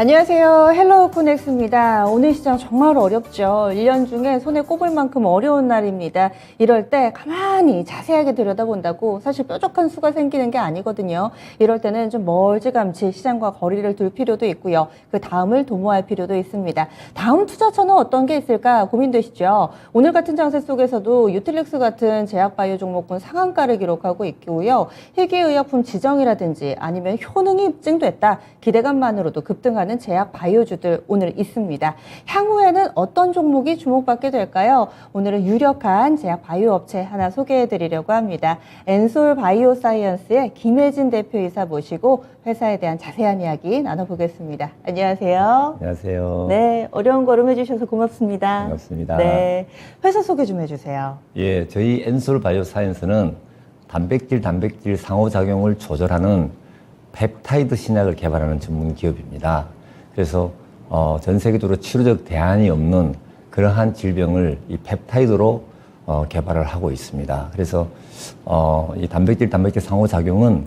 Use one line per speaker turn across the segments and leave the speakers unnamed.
안녕하세요. 헬로우 코넥스입니다. 오늘 시장 정말 어렵죠. 1년 중에 손에 꼽을 만큼 어려운 날입니다. 이럴 때 가만히 자세하게 들여다본다고 사실 뾰족한 수가 생기는 게 아니거든요. 이럴 때는 좀 멀찌감치 시장과 거리를 둘 필요도 있고요. 그 다음을 도모할 필요도 있습니다. 다음 투자처는 어떤 게 있을까 고민되시죠? 오늘 같은 장세 속에서도 유틸릭스 같은 제약바이오 종목군 상한가를 기록하고 있고요. 희귀의약품 지정이라든지 아니면 효능이 입증됐다. 기대감만으로도 급등하는 제약 바이오주들 오늘 있습니다. 향후에는 어떤 종목이 주목받게 될까요? 오늘은 유력한 제약 바이오 업체 하나 소개해 드리려고 합니다. 엔솔 바이오 사이언스의 김혜진 대표이사 모시고 회사에 대한 자세한 이야기 나눠보겠습니다. 안녕하세요.
안녕하세요.
네, 어려운 걸음 해주셔서 고맙습니다.
반갑습니다.
네, 회사 소개 좀 해주세요.
예, 저희 엔솔 바이오 사이언스는 단백질 단백질 상호작용을 조절하는 펩타이드 신약을 개발하는 전문 기업입니다. 그래서 어, 전 세계적으로 치료적 대안이 없는 그러한 질병을 이 펩타이드로 어, 개발을 하고 있습니다. 그래서 어, 이 단백질 단백질 상호작용은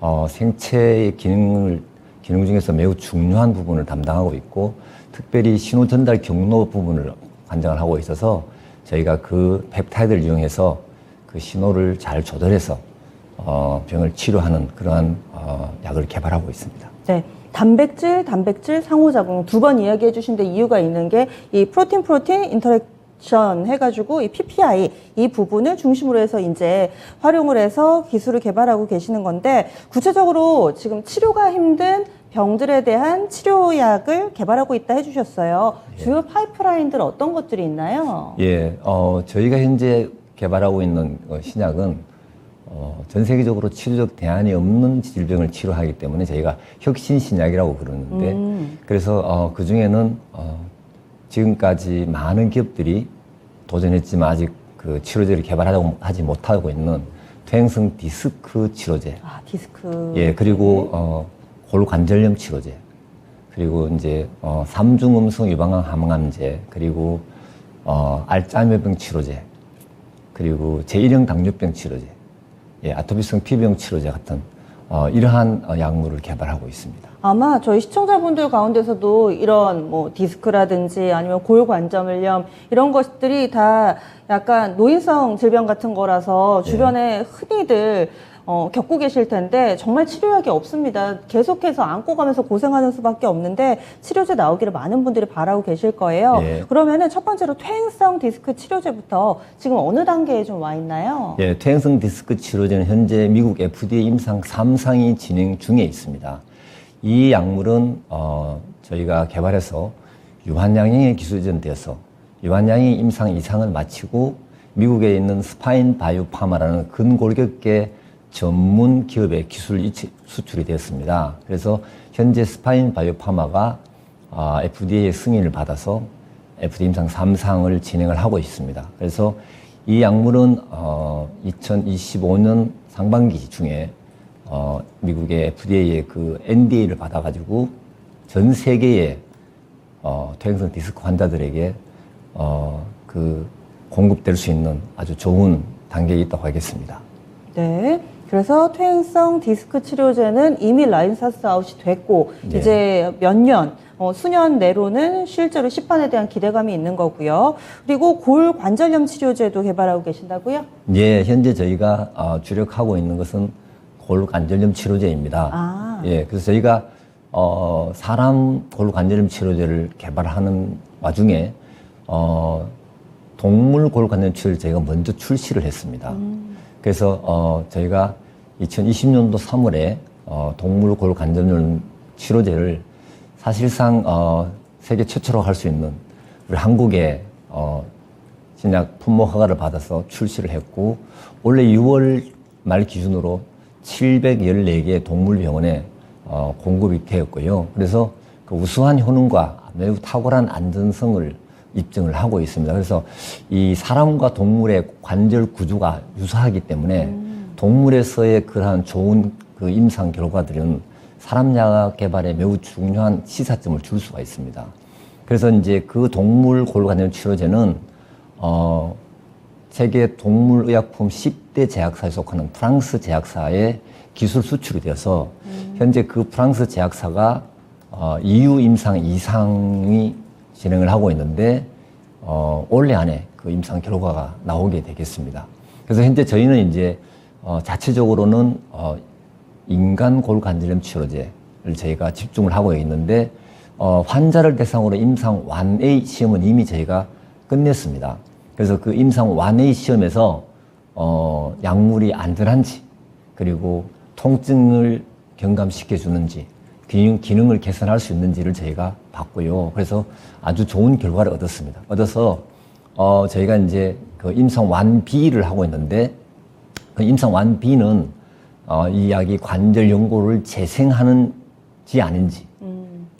어, 생체의 기능을 기능 중에서 매우 중요한 부분을 담당하고 있고 특별히 신호 전달 경로 부분을 관장을 하고 있어서 저희가 그 펩타이드를 이용해서 그 신호를 잘 조절해서 어, 병을 치료하는 그러한 어, 약을 개발하고 있습니다.
네. 단백질, 단백질 상호작용 두 번 이야기해 주신 데 이유가 있는 게 이 프로틴 프로틴 인터랙션 해가지고 이 PPI 이 부분을 중심으로 해서 이제 활용을 해서 기술을 개발하고 계시는 건데 구체적으로 지금 치료가 힘든 병들에 대한 치료약을 개발하고 있다 해주셨어요. 주요 파이프라인들 어떤 것들이 있나요?
예, 어, 저희가 현재 개발하고 있는 어, 신약은 어, 전 세계적으로 치료적 대안이 없는 질병을 치료하기 때문에 저희가 혁신 신약이라고 그러는데
음.
그래서 어, 그 중에는 어, 지금까지 많은 기업들이 도전했지만 아직 그 치료제를 개발하지 하지 못하고 있는 퇴행성 디스크 치료제,
아 디스크.
예 그리고 어, 골관절염 치료제, 그리고 이제 어, 삼중음성 유방암 항암제, 그리고 어, 알츠하이머병 치료제, 그리고 제1형 당뇨병 치료제, 예, 아토피성 피부병 치료제 같은 어, 이러한 어, 약물을 개발하고 있습니다.
아마 저희 시청자분들 가운데서도 이런 뭐 디스크라든지 아니면 골관절염 이런 것들이 다 약간 노인성 질병 같은 거라서 주변에 흔히들 어, 겪고 계실 텐데 정말 치료약이 없습니다. 계속해서 안고 가면서 고생하는 수밖에 없는데 치료제 나오기를 많은 분들이 바라고 계실 거예요.
예.
그러면은 첫 번째로 퇴행성 디스크 치료제부터 지금 어느 단계에 좀 와 있나요?
예, 퇴행성 디스크 치료제는 현재 미국 FDA 임상 3상이 진행 중에 있습니다. 이 약물은 어, 저희가 개발해서 유한양행에 기술 이전돼서 유한양행 임상 2상을 마치고 미국에 있는 스파인 바이오파마라는 근골격계 전문 기업의 기술 수출이 되었습니다. 그래서 현재 스파인 바이오파마가 아, FDA의 승인을 받아서 FDA 임상 3상을 진행을 하고 있습니다. 그래서 이 약물은 어, 2025년 상반기 중에 어, 미국의 FDA의 그 NDA를 받아가지고 전 세계의 어, 퇴행성 디스크 환자들에게 어, 그 공급될 수 있는 아주 좋은 단계에 있다고 하겠습니다.
네. 그래서 퇴행성 디스크 치료제는 이미 라인사스 아웃이 됐고
네.
이제 몇 년, 어, 수년 내로는 실제로 시판에 대한 기대감이 있는 거고요. 그리고 골 관절염 치료제도 개발하고 계신다고요?
예, 현재 저희가 어, 주력하고 있는 것은 골 관절염 치료제입니다.
아.
예, 그래서 저희가 어, 사람 골 관절염 치료제를 개발하는 와중에 어, 동물 골 관절염 치료를 저희가 먼저 출시를 했습니다. 그래서 어, 저희가 2020년도 3월에 어, 동물 골 관절염 치료제를 사실상 어, 세계 최초로 할 수 있는 우리 한국의 어, 신약 품목 허가를 받아서 출시를 했고 올해 6월 말 기준으로 714개 동물병원에 어, 공급이 되었고요. 그래서 그 우수한 효능과 매우 탁월한 안전성을 입증을 하고 있습니다. 그래서 이 사람과 동물의 관절 구조가 유사하기 때문에 동물에서의 그러한 좋은 그 임상 결과들은 사람 약 개발에 매우 중요한 시사점을 줄 수가 있습니다. 그래서 이제 그 동물 골관절 치료제는 어 세계 동물의약품 10대 제약사에 속하는 프랑스 제약사에 기술 수출이 되어서 현재 그 프랑스 제약사가 어, EU 임상 이상이 진행을 하고 있는데 어, 올해 안에 그 임상 결과가 나오게 되겠습니다. 그래서 현재 저희는 이제 어, 자체적으로는 어, 인간 골간절염 치료제를 저희가 집중을 하고 있는데 어, 환자를 대상으로 임상 1A 시험은 이미 저희가 끝냈습니다. 그래서 그 임상 1A 시험에서 어, 약물이 안전한지 그리고 통증을 경감시켜 주는지 기능, 기능을 개선할 수 있는지를 저희가 봤고요. 그래서 아주 좋은 결과를 얻었습니다. 얻어서 어, 저희가 이제 그 임상 1B를 하고 있는데 그 임상 1B는 어, 이 약이 관절 연골을 재생하는지 아닌지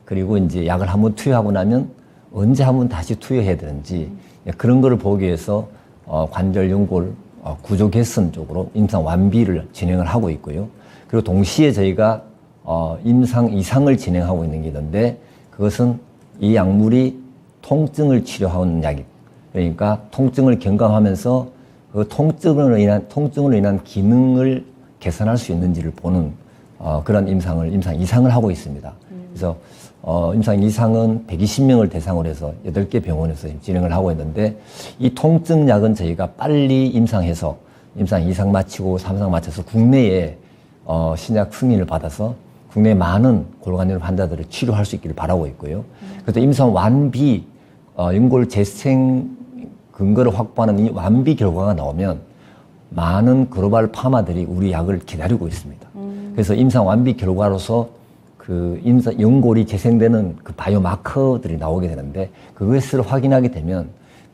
그리고 이제 약을 한번 투여하고 나면 언제 한번 다시 투여해야 되는지 그런 거를 보기 위해서 어, 관절 연골 어, 구조 개선 쪽으로 임상 완비를 진행을 하고 있고요. 그리고 동시에 저희가 어, 임상 이상을 진행하고 있는 게 있는데 그것은 이 약물이 통증을 치료하는 약이 그러니까 통증을 경감하면서 그 통증으로 인한 통증으로 인한 기능을 개선할 수 있는지를 보는 어, 그런 임상을 임상 이상을 하고 있습니다. 그래서 어, 임상 이상은 120명을 대상으로 해서 8개 병원에서 진행을 하고 있는데 이 통증 약은 저희가 빨리 임상해서 임상 이상 마치고 삼상 마쳐서 국내에 어, 신약 승인을 받아서 국내 많은 골간염 환자들을 치료할 수 있기를 바라고 있고요. 그래서 임상 완비 어, 연골 재생 근거를 확보하는 이 완비 결과가 나오면 많은 글로벌 파마들이 우리 약을 기다리고 있습니다. 그래서 임상 완비 결과로서 그 임상 연골이 재생되는 그 바이오 마커들이 나오게 되는데 그것을 확인하게 되면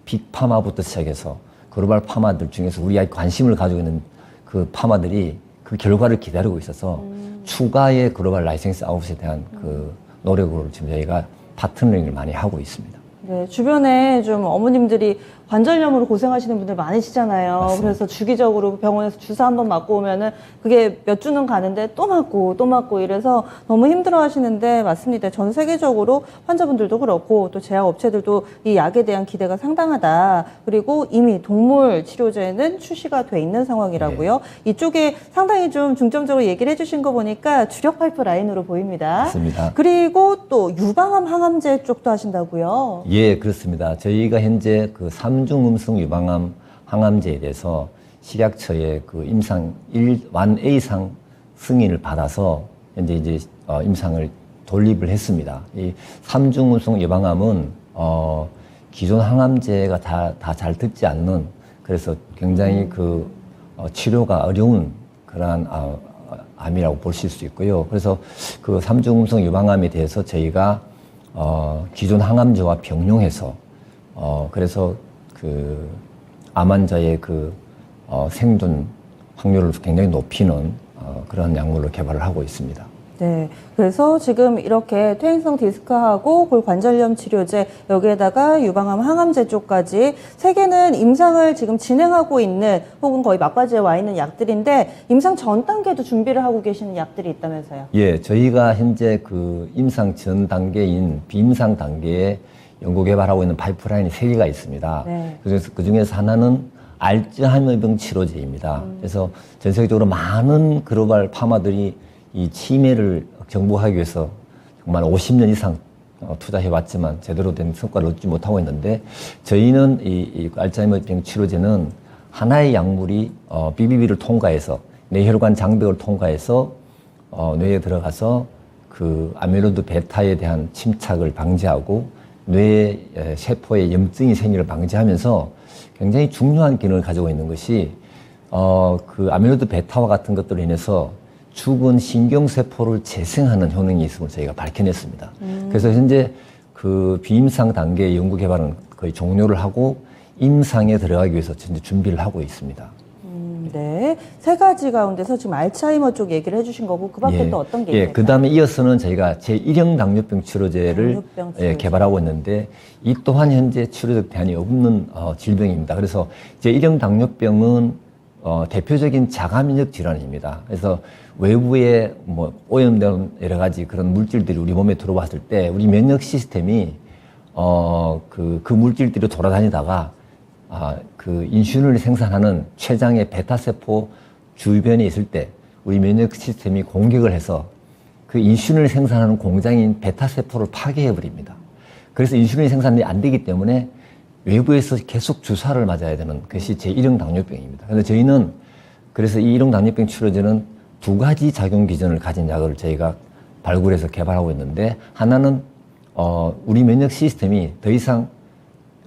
빅 파마부터 시작해서 글로벌 파마들 중에서 우리 약 관심을 가지고 있는 그 파마들이 그 결과를 기다리고 있어서 추가의 글로벌 라이센스 아웃에 대한 그 노력으로 지금 저희가 파트너링을 많이 하고 있습니다.
네, 주변에 좀 어머님들이 관절염으로 고생하시는 분들 많으시잖아요.
맞습니다.
그래서 주기적으로 병원에서 주사 한번 맞고 오면은 그게 몇 주는 가는데 또 맞고 또 맞고 이래서 너무 힘들어 하시는데 맞습니다. 전 세계적으로 환자분들도 그렇고 또 제약 업체들도 이 약에 대한 기대가 상당하다. 그리고 이미 동물 치료제는 출시가 돼 있는 상황이라고요. 이쪽에 상당히 좀 중점적으로 얘기를 해주신 거 보니까 주력 파이프 라인으로 보입니다.
맞습니다.
그리고 또 유방암 항암제 쪽도 하신다고요.
예, 그렇습니다. 저희가 현재 그 삼중음성 유방암 항암제에 대해서 식약처의 그 임상 1, 1A상 승인을 받아서 현재 이제 어, 임상을 돌입을 했습니다. 이 삼중음성 유방암은 어, 기존 항암제가 다 다 잘 듣지 않는 그래서 굉장히 그 어, 치료가 어려운 그러한 아, 암이라고 보실 수 있고요. 그래서 그 삼중음성 유방암에 대해서 저희가 어, 기존 항암제와 병용해서 어, 그래서 그 암 환자의 그 어, 생존 확률을 굉장히 높이는 어, 그런 약물로 개발을 하고 있습니다.
네. 그래서 지금 이렇게 퇴행성 디스크하고 골관절염 치료제 여기에다가 유방암 항암제 쪽까지 세 개는 임상을 지금 진행하고 있는 혹은 거의 막바지에 와 있는 약들인데 임상 전 단계도 준비를 하고 계시는 약들이 있다면서요.
예, 저희가 현재 그 임상 전 단계인 비임상 단계에 연구 개발하고 있는 파이프라인이 세 개가 있습니다.
네.
그래서 그 중에서 하나는 알츠하이머병 치료제입니다. 그래서 전 세계적으로 많은 글로벌 파마들이 이 치매를 정복하기 위해서 정말 50년 이상 어, 투자해왔지만 제대로 된 성과를 얻지 못하고 있는데 저희는 이, 이 알츠하이머병 치료제는 하나의 약물이 어, BBB를 통과해서 뇌혈관 장벽을 통과해서 어, 뇌에 들어가서 그 아밀로이드 베타에 대한 침착을 방지하고 뇌 에, 세포에 염증이 생기를 방지하면서 굉장히 중요한 기능을 가지고 있는 것이 어, 그 아밀로이드 베타와 같은 것들로 인해서 죽은 신경세포를 재생하는 효능이 있음을 저희가 밝혀냈습니다. 그래서 현재 그 비임상 단계의 연구 개발은 거의 종료를 하고 임상에 들어가기 위해서 현재 준비를 하고 있습니다.
음, 네. 세 가지 가운데서 지금 알츠하이머 쪽 얘기를 해주신 거고 그 밖에 또 어떤 게
예,
있을까요?
그 다음에 이어서는 저희가 제1형 당뇨병 치료제를
당뇨병
예,
치료제.
개발하고 있는데 이 또한 현재 치료적 대안이 없는 어, 질병입니다. 그래서 제1형 당뇨병은 어, 대표적인 자가면역 질환입니다. 그래서 외부에 뭐 오염된 여러 가지 그런 물질들이 우리 몸에 들어왔을 때 우리 면역 시스템이 어, 그, 그 물질들이 돌아다니다가 아, 그 인슐린을 생산하는 췌장의 베타세포 주변에 있을 때 우리 면역 시스템이 공격을 해서 그 인슐린을 생산하는 공장인 베타세포를 파괴해 버립니다. 그래서 인슐린 생산이 안 되기 때문에 외부에서 계속 주사를 맞아야 되는 것이 제1형 당뇨병입니다. 그래서 저희는 그래서 이 1형 당뇨병 치료제는 두 가지 작용 기전을 가진 약을 저희가 발굴해서 개발하고 있는데 하나는 어, 우리 면역 시스템이 더 이상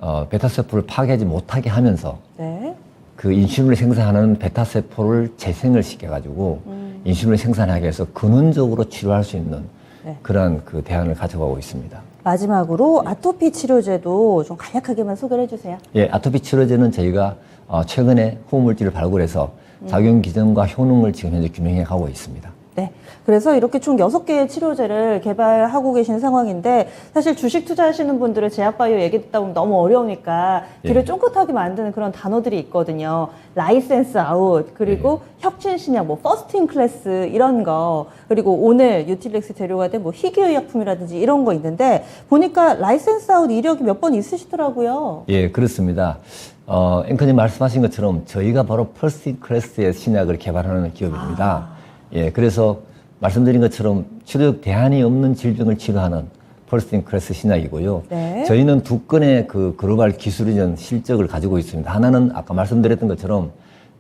어, 베타세포를 파괴하지 못하게 하면서
네.
그 인슐린을 생산하는 베타세포를 재생을 시켜가지고 인슐린을 생산하게 해서 근원적으로 치료할 수 있는
네.
그러한 그 대안을 가져가고 있습니다.
마지막으로 아토피 치료제도 좀 간략하게만 소개를 해주세요.
예, 아토피 치료제는 저희가 어, 최근에 후물질을 발굴해서 작용 기전과 효능을 지금 현재 규명해 가고 있습니다.
네. 그래서 이렇게 총 여섯 개의 치료제를 개발하고 계신 상황인데 사실 주식 투자하시는 분들은 제약바이오 얘기 듣다 보면 너무 어려우니까 귀를
예.
쫑긋하게 만드는 그런 단어들이 있거든요. 라이센스 아웃, 그리고 혁신 신약, 뭐 퍼스팅 클래스 이런 거, 그리고 오늘 유틸렉스 재료가 된 뭐 희귀의약품이라든지 이런 거 있는데 보니까 라이센스 아웃 이력이 몇 번 있으시더라고요.
예, 그렇습니다. 어, 앵커님 말씀하신 것처럼 저희가 바로 펄스팅 클래스의 신약을 개발하는 기업입니다. 예, 그래서 말씀드린 것처럼 치료적 대안이 없는 질병을 치료하는 펄스팅 클래스 신약이고요.
네.
저희는 두 건의 그 글로벌 기술이전 실적을 가지고 있습니다. 하나는 아까 말씀드렸던 것처럼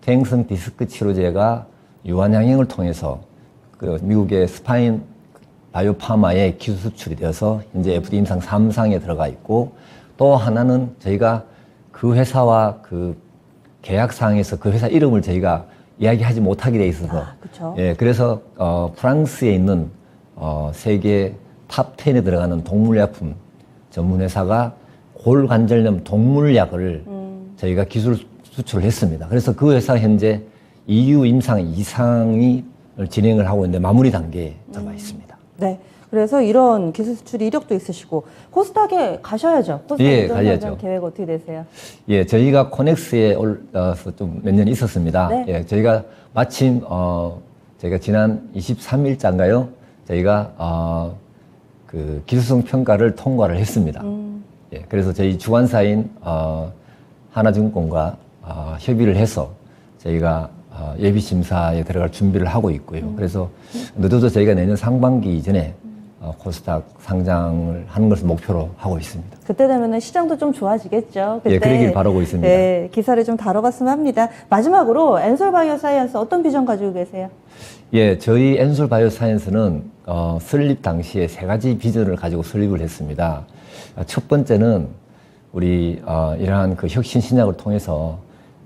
퇴행성 디스크 치료제가 유한양행을 통해서 그 미국의 스파인 바이오파마의 기술 수출이 되어서 현재 FDA 임상 3상에 들어가 있고 또 하나는 저희가 그 회사와 그 계약사항에서 그 회사 이름을 저희가 이야기하지 못하게 돼 있어서
아, 그쵸.
예, 그래서 어, 프랑스에 있는 어, 세계 탑 10에 들어가는 동물약품 전문 회사가 골관절염 동물약을 저희가 기술 수출을 했습니다. 그래서 그 회사 현재 EU 임상 이상이 진행을 하고 있는데 마무리 단계에 들어가 있습니다.
네. 그래서 이런 기술 수출 이력도 있으시고 코스닥에 가셔야죠. 코스닥
예, 가야죠.
계획 어떻게 되세요?
예, 저희가 코넥스에 올라서 좀 몇 년 있었습니다.
네.
예, 저희가 마침 어 저희가 지난 23일자인가요? 저희가 어, 그 기술성 평가를 통과를 했습니다.
음.
예, 그래서 저희 주관사인 어, 하나증권과 어, 협의를 해서 저희가 어, 예비 심사에 들어갈 준비를 하고 있고요.
음.
그래서 늦어도 저희가 내년 상반기 이전에 어, 코스닥 상장을 하는 것을 목표로 하고 있습니다.
그때 되면은 시장도 좀 좋아지겠죠.
예, 그러길 바라고 있습니다.
네, 기사를 좀 다뤄봤으면 합니다. 마지막으로 엔솔 바이오 사이언스 어떤 비전 가지고 계세요?
예, 저희 엔솔 바이오 사이언스는 어, 설립 당시에 세 가지 비전을 가지고 설립을 했습니다. 아, 첫 번째는 우리 어, 이러한 그 혁신 신약을 통해서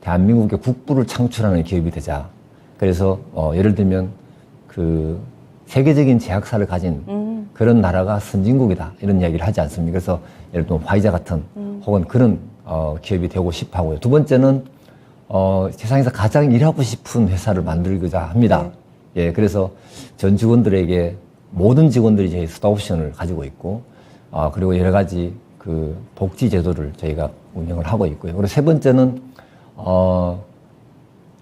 대한민국의 국부를 창출하는 기업이 되자. 그래서 어, 예를 들면 그 세계적인 제약사를 가진
음.
그런 나라가 선진국이다 이런 이야기를 하지 않습니까? 그래서 예를 들면 화이자 같은 혹은 그런 어, 기업이 되고 싶어하고요. 두 번째는 어, 세상에서 가장 일하고 싶은 회사를 만들고자 합니다. 예, 그래서 전 직원들에게 모든 직원들이 저희 스타옵션을 가지고 있고, 아, 그리고 여러 가지 그 복지 제도를 저희가 운영을 하고 있고요. 그리고 세 번째는, 어,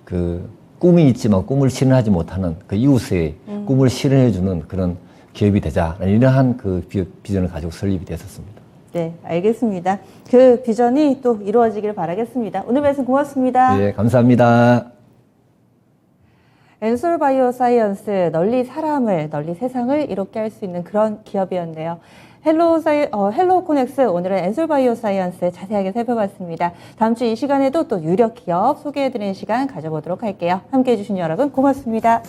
그 꿈이 있지만 꿈을 실현하지 못하는 그 이웃의 꿈을 실현해주는 그런 기업이 되자. 이러한 그 비- 비전을 가지고 설립이 됐었습니다.
네, 알겠습니다. 그 비전이 또 이루어지길 바라겠습니다. 오늘 말씀 고맙습니다.
예, 감사합니다.
엔솔 바이오 사이언스 널리 사람을 널리 세상을 이롭게 할 수 있는 그런 기업이었네요. 헬로 사이 어, 헬로 코넥스 오늘은 엔솔 바이오 사이언스 자세하게 살펴봤습니다. 다음 주 이 시간에도 또 유력 기업 소개해드리는 시간 가져보도록 할게요. 함께해 주신 여러분 고맙습니다.